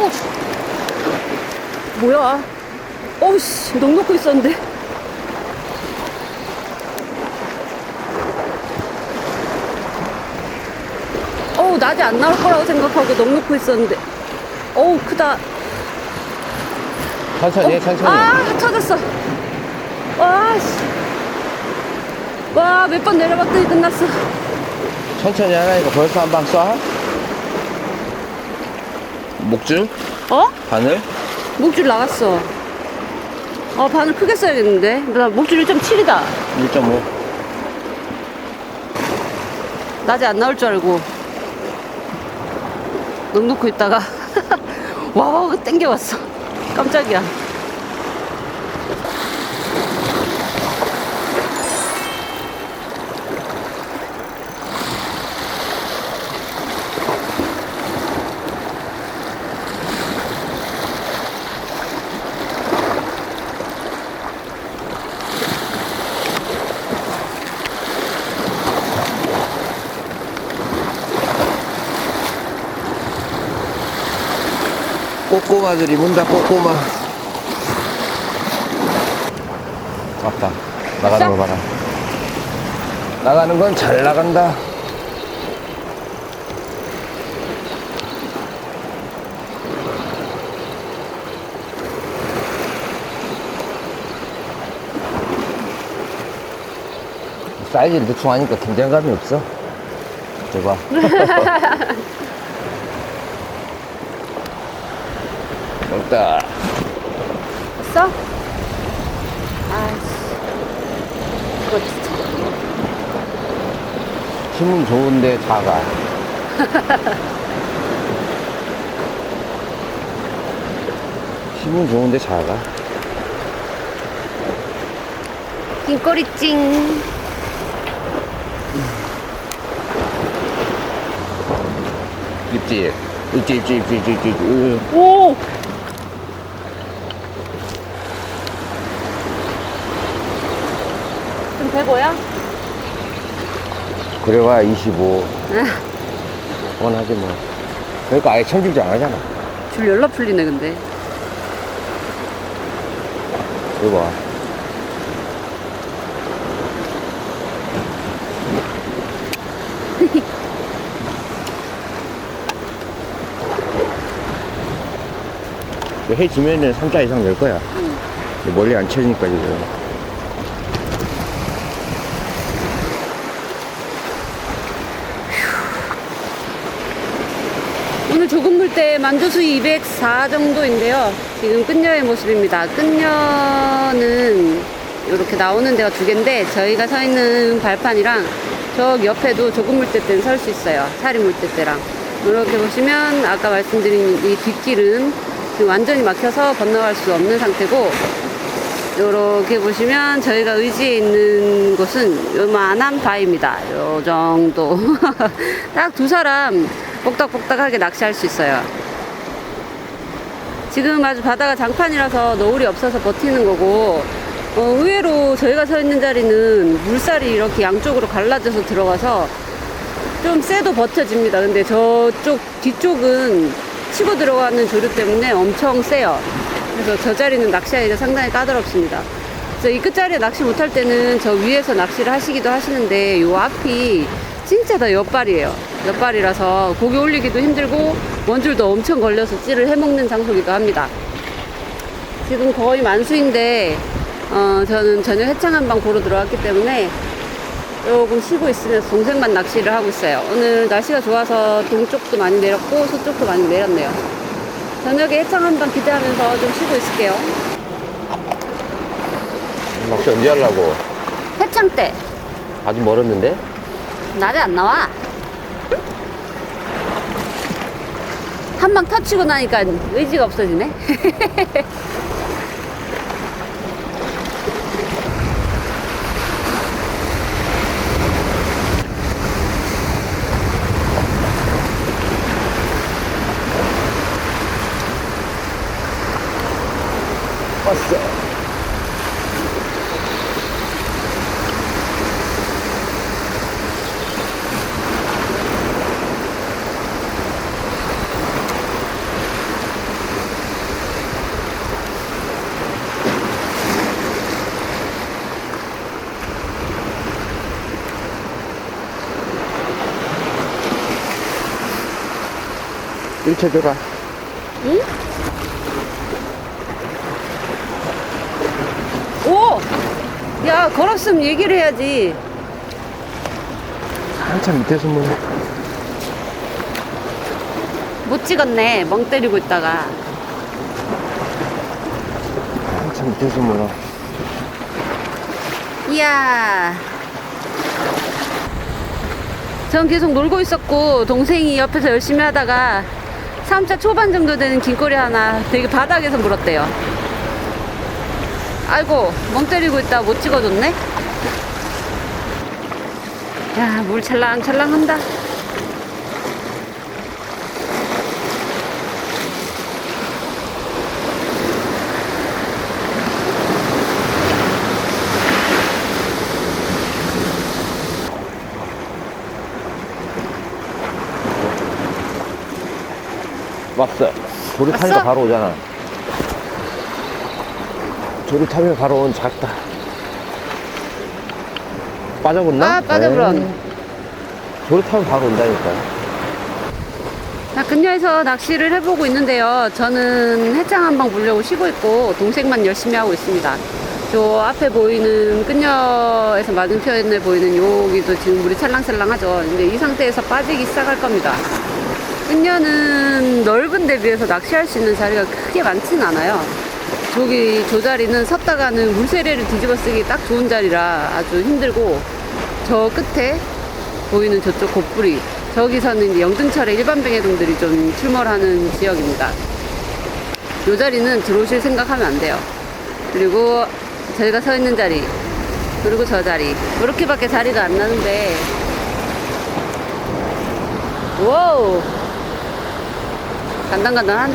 오! 뭐야? 어우씨, 넉 놓고 있었는데. 어우, 낮에 안 나올 거라고 생각하고 넉 놓고 있었는데. 어우, 크다. 천천히 해, 천천히. 아, 터졌어. 와, 씨. 와, 몇 번 내려봤더니 끝났어. 천천히 하라니까 벌써 한 방 쏴? 목줄? 어? 바늘? 목줄 나갔어. 어, 바늘 크게 써야겠는데. 나 목줄 1.7이다. 1.5. 낮에 안 나올 줄 알고. 넉 놓고 있다가. 와와, 땡겨왔어. 깜짝이야. 꼬꼬마들이 문다, 꼬꼬마. 왔다. 나가는 거 봐라. 나가는 건 잘 나간다. 사이즈를 대충 하니까 긴장감이 없어. 저봐. 먹다. 됐어? 아이씨. 이거 진짜. 힘은 좋은데 작아. 힘은 좋은데 작아. 긴꼬리 찡. 입질. 입질, 입질, 입질, 입질, 입질. 으. 오! 좀 대고야? 그래봐야 25. 뻔하지 뭐. 그러니까 아예 천질질 안 하잖아. 줄 열나 풀리네, 근데. 이거 봐. 해 지면은 3자 이상 낼 거야. 멀리 안 쳐지니까 지금. 오늘 조금 물때 만조수위 204 정도인데요. 지금 끝녀의 모습입니다. 끝녀는 이렇게 나오는 데가 두 개인데 저희가 서 있는 발판이랑 저 옆에도 조금 물때 때는 설 수 있어요. 사리 물때 때랑. 이렇게 보시면 아까 말씀드린 이 뒷길은 완전히 막혀서 건너갈 수 없는 상태고 이렇게 보시면 저희가 의지에 있는 곳은 요만한 바위입니다. 요 정도. 딱 두 사람 복닥복닥하게 낚시할 수 있어요. 지금 아주 바다가 장판이라서 너울이 없어서 버티는 거고, 어, 의외로 저희가 서 있는 자리는 물살이 이렇게 양쪽으로 갈라져서 들어가서 좀 세도 버텨집니다. 근데 저쪽 뒤쪽은 치고 들어가는 조류 때문에 엄청 세요. 그래서 저 자리는 낚시하기가 상당히 까다롭습니다. 그래서 이 끝자리에 낚시 못할 때는 저 위에서 낚시를 하시기도 하시는데 요 앞이 진짜 다 옆발이에요. 옆발이라서 고기 올리기도 힘들고 원줄도 엄청 걸려서 찌를 해먹는 장소기도 합니다. 지금 거의 만수인데 어, 저는 저녁 해창 한방 보러 들어왔기 때문에 조금 쉬고 있으면서 동생만 낚시를 하고 있어요. 오늘 날씨가 좋아서 동쪽도 많이 내렸고 서쪽도 많이 내렸네요. 저녁에 해창 한방 기대하면서 좀 쉬고 있을게요. 낚시 언제 하려고? 해창 때 아직 멀었는데? 낮에 안 나와. 한 방 터치고 나니까 의지가 없어지네. 일쳐줘라. 응? 오! 야, 걸었으면 얘기를 해야지. 한참 밑에서 뭐. 못 찍었네. 멍 때리고 있다가. 한참 밑에서 뭐. 이야. 전 계속 놀고 있었고, 동생이 옆에서 열심히 하다가, 3차 초반 정도 되는 긴 꼬리 하나 되게 바닥에서 물었대요. 아이고, 멍 때리고 있다 못 찍어줬네? 야, 물 찰랑찰랑 한다. 왔어. 조리 타니까? 바로 오잖아. 조리 타면 바로 온 작다. 빠져버렸나? 아, 빠져버렸. 에이. 조리 타면 바로 온다니까. 자, 근처에서 낚시를 해보고 있는데요. 저는 해창 한방 보려고 쉬고 있고, 동생만 열심히 하고 있습니다. 저 앞에 보이는 끈녀에서 맞은편에 보이는 여기도 지금 물이 찰랑찰랑하죠. 근데 이 상태에서 빠지기 시작할 겁니다. 끈녀는 넓은 데 비해서 낚시할 수 있는 자리가 크게 많진 않아요. 저기 저 자리는 섰다가는 물세례를 뒤집어 쓰기 딱 좋은 자리라 아주 힘들고 저 끝에 보이는 저쪽 곱부리 저기서는 영등철의 일반 뱅에동들이 좀 출몰하는 지역입니다. 이 자리는 들어오실 생각하면 안 돼요. 그리고 저희가 서 있는 자리 그리고 저 자리 이렇게밖에 자리가 안 나는데 와우 간단간단하네.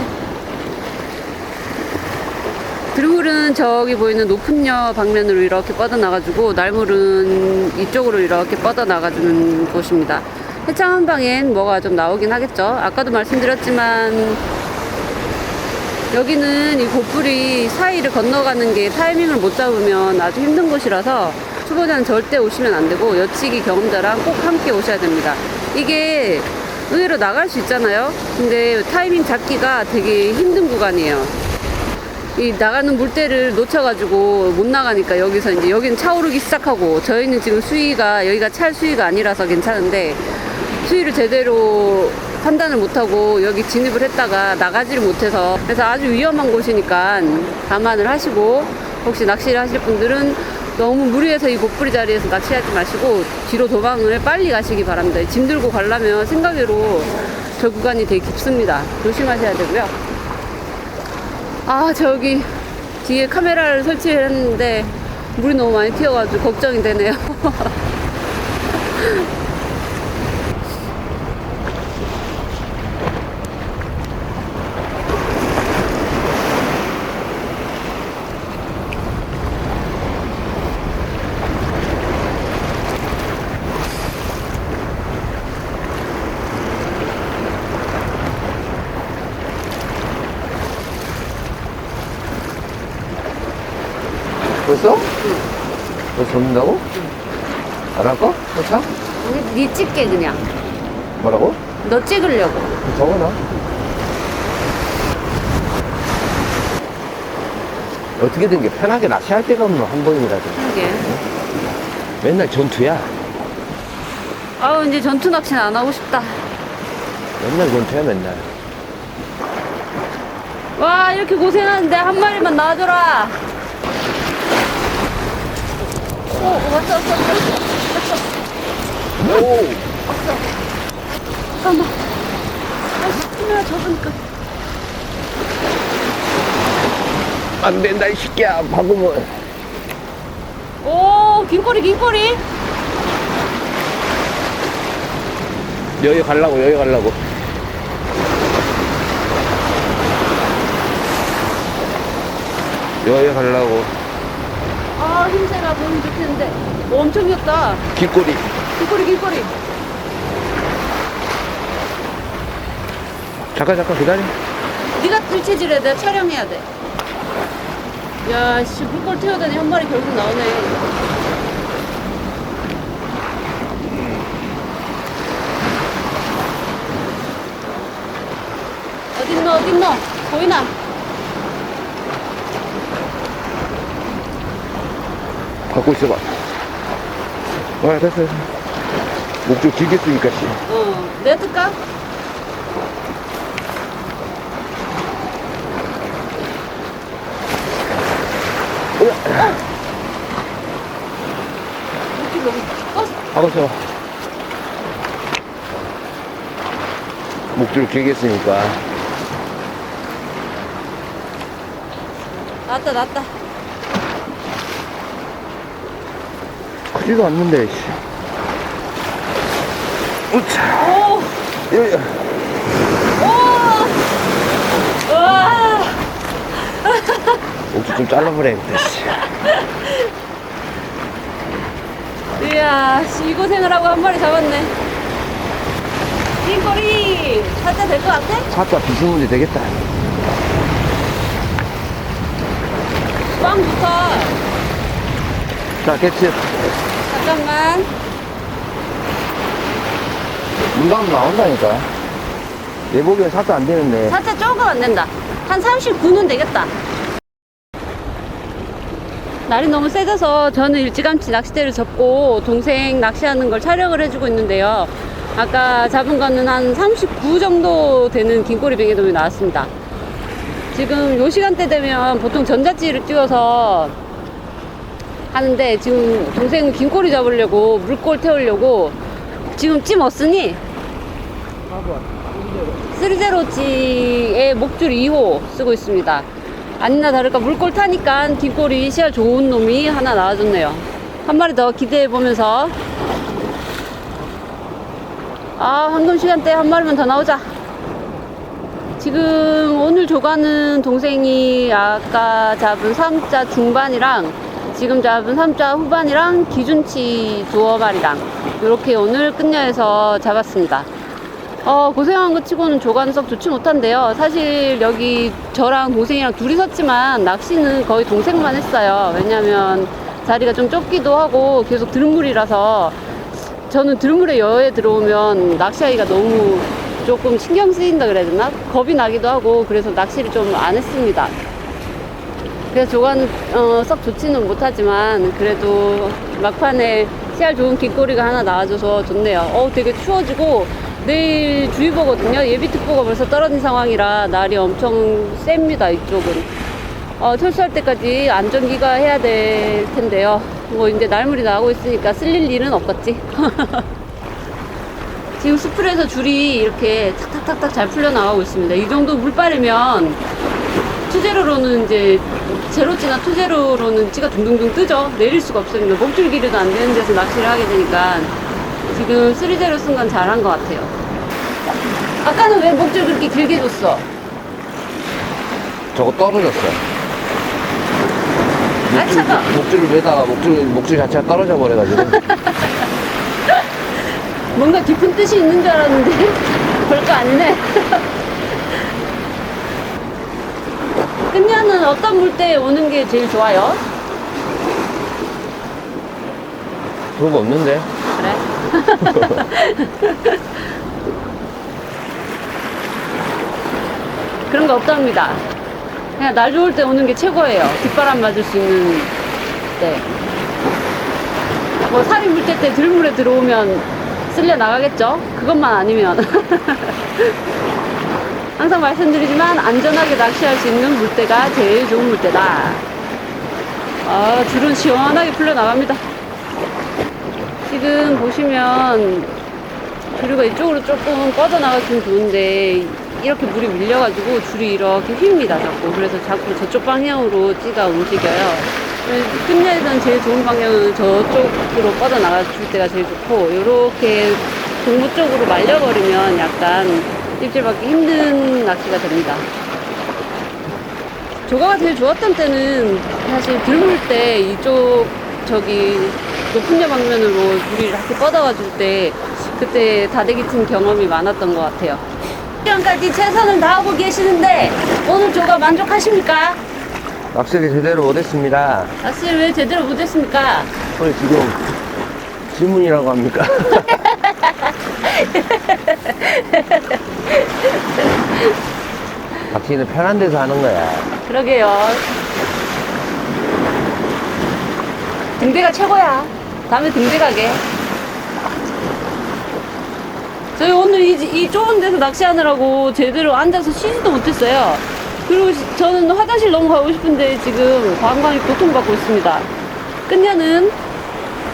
들물은 저기 보이는 높은 여 방면으로 이렇게 뻗어나가지고 날물은 이쪽으로 이렇게 뻗어나가주는 곳입니다. 해창 한 방엔 뭐가 좀 나오긴 하겠죠. 아까도 말씀드렸지만 여기는 이 곱불이 사이를 건너가는 게 타이밍을 못 잡으면 아주 힘든 곳이라서 초보자는 절대 오시면 안 되고 여치기 경험자랑 꼭 함께 오셔야 됩니다. 이게 의외로 나갈 수 있잖아요. 근데 타이밍 잡기가 되게 힘든 구간이에요. 이 나가는 물때를 놓쳐가지고 못 나가니까 여기서 이제 여기는 차오르기 시작하고 저희는 지금 수위가 여기가 찰 수위가 아니라서 괜찮은데 수위를 제대로 판단을 못하고 여기 진입을 했다가 나가지를 못해서 그래서 아주 위험한 곳이니까 감안을 하시고 혹시 낚시를 하실 분들은 너무 무리해서 이 곱부리 자리에서 낚시하지 마시고 뒤로 도망을 빨리 가시기 바랍니다. 짐 들고 가려면 생각외로 저 구간이 되게 깊습니다. 조심하셔야 되고요. 아 저기 뒤에 카메라를 설치했는데 물이 너무 많이 튀어가지고 걱정이 되네요. 벌써? 벌써 접는다고? 안 할까? 차? 니 찍게 그냥. 뭐라고? 너 찍으려고. 적어놔. 어떻게든 이게 편하게 낚시할 데가 없노, 한 번이라도. 이게. 맨날 전투야. 아우 이제 전투 낚시는 안 하고 싶다. 맨날 전투야, 맨날. 와 이렇게 고생하는데 한 마리만 놔줘라. 오 왔어 왔어 왔어. 오! 잠깐만. 아씨 카메라 접으니까. 안 된다, 이 새끼야. 박으면. 오 긴 꼬리 긴 꼬리. 여기 가려고, 여기 가려고. 여기 가려고. 아 힘세가 보면 좋겠는데. 오, 엄청 귀엽다. 길거리. 긴꼬리 긴꼬리. 잠깐, 잠깐 기다려. 네가 들체질해 내가 촬영해야 돼. 야, 씨, 물골 태우더니 한 마리 결국 나오네. 어딨노? 보이나? 갖고 있어봐. 아, 됐어, 됐어. 목줄 길게 쓰니까, 씨. 어, 내가 뜰까? 이렇게 너무. 하고 있어. 목줄 길게 쓰니까. 나왔다, 나왔다. 크지도 않는데, 씨. 우차. 오! 예, 오! 와! 목줄 좀 잘라버려야겠다, 씨. 이야, 씨, 이 고생을 하고 한 마리 잡았네. 띵거리! 살짝 될것 같아? 사자 비스문제 되겠다. 빵 좋다. 자, 캐치. 잠깐만. 눈 감으면 나온다니까. 내 보기엔 사자 안 되는데. 살짝 조금 안 된다. 한 39는 되겠다. 날이 너무 세져서 저는 일찌감치 낚싯대를 접고 동생 낚시하는 걸 촬영을 해주고 있는데요. 아까 잡은 거는 한 39 정도 되는 긴꼬리 뱅에돔이 나왔습니다. 지금 요 시간대 되면 보통 전자찌를 띄워서 하는데 지금 동생은 긴꼬리 잡으려고 물골 태우려고 지금 찜 없으니 3제로치의 목줄 2호 쓰고 있습니다. 아니나 다를까 물골 타니까 긴꼬리 시야 좋은 놈이 하나 나와줬네요. 한 마리 더 기대해 보면서 아 황금 시간대 한 마리만 더 나오자. 지금 오늘 조가는 동생이 아까 잡은 3자 중반이랑 지금 잡은 3자 후반이랑 기준치 두어 마리랑 이렇게 오늘 끝녀에서 잡았습니다. 어, 고생한 거 치고는 썩 좋지 못한데요. 사실 여기 저랑 동생이랑 둘이 섰지만 낚시는 거의 동생만 했어요. 왜냐면 자리가 좀 좁기도 하고 계속 들물이라서 저는 들물에 여에 들어오면 낚시하기가 너무 조금 신경 쓰인다 그래야 되나? 겁이 나기도 하고 그래서 낚시를 좀 안 했습니다. 그래서 조과는 어, 썩 좋지는 못하지만 그래도 막판에 씨알 좋은 길거리가 하나 나와줘서 좋네요. 어, 되게 추워지고 내일 주의보거든요. 예비특보가 벌써 떨어진 상황이라 날이 엄청 셉니다. 이쪽은. 어, 철수할 때까지 안전기가 해야 될 텐데요. 뭐 이제 날물이 나오고 있으니까 쓸릴 일은 없겠지. 지금 스프에서 줄이 이렇게 탁탁탁탁 잘 풀려 나가고 있습니다. 이 정도 물빨이면 투제로로는 이제 제로찌나 투제로로는 찌가 둥둥둥 뜨죠. 내릴 수가 없습니다. 목줄 길이도 안 되는 데서 낚시를 하게 되니까 지금 3제로 쓴 건 잘한 것 같아요. 아까는 왜 목줄 그렇게 길게 줬어? 저거 떨어졌어. 아, 잠깐. 목줄을 매다가 목줄, 목줄 자체가 떨어져 버려가지고. 뭔가 깊은 뜻이 있는 줄 알았는데 별거 아니네. 끝녀는 어떤 물때에 오는 게 제일 좋아요? 그런 거 없는데? 그래? 그런 거 없답니다. 그냥 날 좋을 때 오는 게 최고예요. 뒷바람 맞을 수 있는 때. 뭐 살이 물때 때 들물에 들어오면 쓸려 나가겠죠? 그것만 아니면. 항상 말씀드리지만 안전하게 낚시할 수 있는 물때가 제일 좋은 물때다. 아, 줄은 시원하게 풀려 나갑니다. 지금 보시면 줄이가 이쪽으로 조금 뻗어나갔으면 좋은데 이렇게 물이 밀려가지고 줄이 이렇게 휩니다 자꾸 그래서 자꾸 저쪽 방향으로 찌가 움직여요 끝내에선 제일 좋은 방향은 저쪽으로 뻗어나갈 때가 제일 좋고 이렇게 동부 쪽으로 말려버리면 약간 입질받기 힘든 낚시가 됩니다 조가가 제일 좋았던 때는 사실 들물 때 이쪽 저기 높은 여 방면으로 물이 이렇게 뻗어가줄 때 그때 다대기 튼 경험이 많았던 것 같아요. 지금까지 최선을 다하고 계시는데 오늘 조가 만족하십니까? 낚시를 제대로 못했습니다. 낚시를 왜 제대로 못했습니까? 오늘 지금 질문이라고 합니까? 낚시는 편한 데서 하는 거야. 그러게요. 등대가 최고야. 다음에 등대 가게. 저희 오늘 이, 이 좁은 데서 낚시하느라고 제대로 앉아서 쉬지도 못했어요. 그리고 시- 저는 화장실 너무 가고 싶은데 지금 관광이 고통받고 있습니다. 끝녀는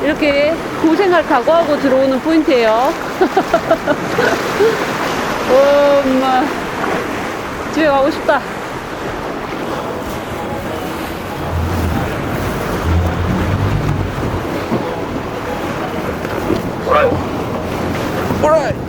이렇게 고생할 각오하고 들어오는 포인트예요. 엄마 집에 가고 싶다. 오라이! 아